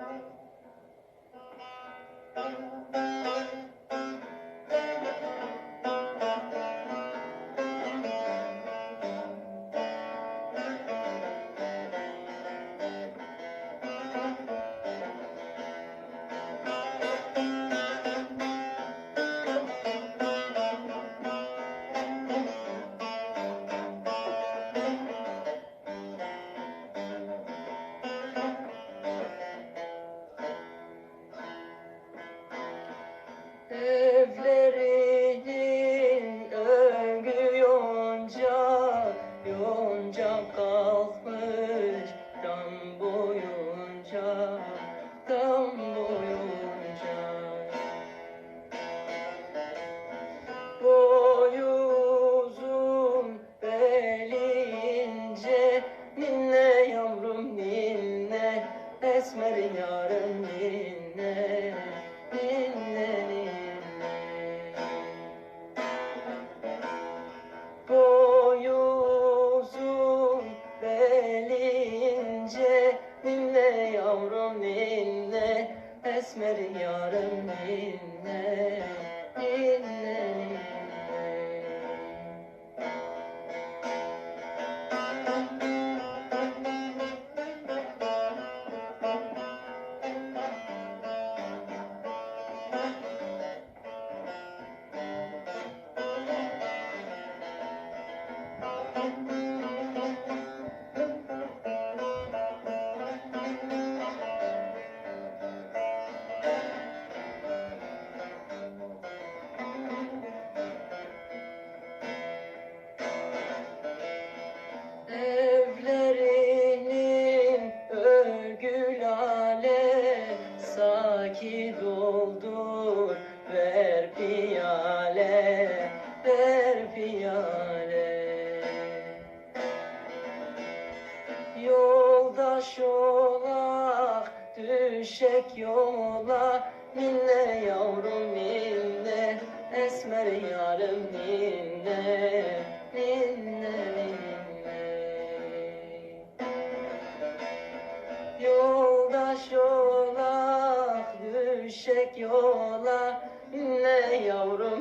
Aye. Evlerinin örgü yonca, yonca kalkmış dam boyunca, dam boyunca. Boyu uzun, beli ince, ninne yavrum ninne, esmer yarım yavrum ninne, esmer yarım ninne, ninne piyale Ver piyale Yoldaş olak düşek yola Ninne yavrum ninne Esmer yarım ninne Ninne ninne Yoldaş olak düşek yola Ninne yavrum